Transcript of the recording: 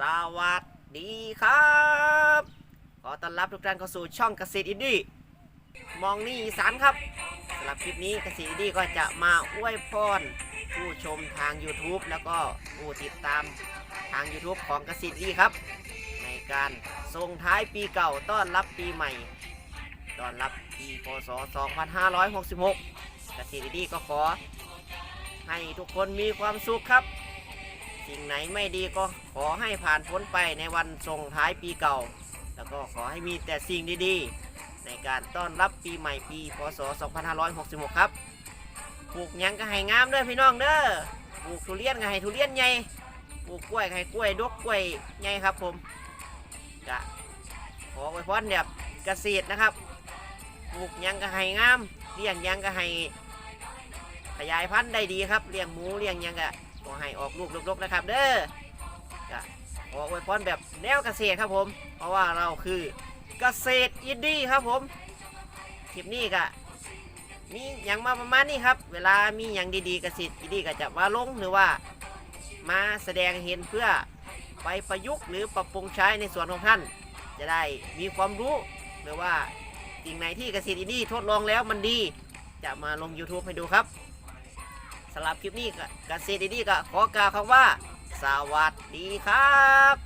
สวัสดีครับ ขอต้อนรับทุกท่านเข้าสู่ช่องเกษตรอินดี้มองนี่อีสานครับสำหรับคลิปนี้เกษตรอินดี้ก็จะมาอวยพรผู้ชมทาง YouTube แล้วก็ผู้ติดตามทาง YouTube ของเกษตรอินดี้ครับ ในการส่งท้ายปีเก่าต้อนรับปีใหม่ ต้อนรับปีพศ 2566 เกษตรอินดี้ก็ขอให้ทุกคนมีความสุขครับ สิ่งไหนไม่ดีก็ขอให้ผ่านพ้นไปในวันส่งท้ายปีเก่า แล้วก็ขอให้มีแต่สิ่งดีๆ ในการต้อนรับปีใหม่ปีพศ 2566 ครับปลูกยังก็ให้งามเด้อพี่น้องเด้อปลูกทุเรียนก็ให้ทุเรียนใหญ่ปลูกกล้วยก็ให้กล้วยดกกล้วยใหญ่ครับผมกะขอไว้พรแบบเกษตรนะครับปลูกยังก็ให้งามเลี้ยงยังก็ให้ขยายพันธุ์ได้ดีครับเลี้ยงหมูเลี้ยงยังก็ ขอให้ออกลูกลกๆนะครับ เด้อก็ขออวยพรแบบแนวเกษตรครับผม เพราะว่าเราคือเกษตรอินดี้ครับผมคลิปนี้ก็มีอย่างมาประมาณนี้ครับ เวลามีอย่างดีๆเกษตรอินดี้ก็จะมาลงหรือว่ามาแสดงเห็นเพื่อไปประยุกต์หรือปรับปรุงใช้ในส่วนของท่าน จะได้มีความรู้หรือว่าสิ่งไหนที่เกษตรอินดี้ทดลองแล้วมันดี จะมาลง YouTube ให้ดูครับำหรับคลิปนี้ก็เกษตรดีๆก็ขอกล่าวคำว่า สวัสดีครับ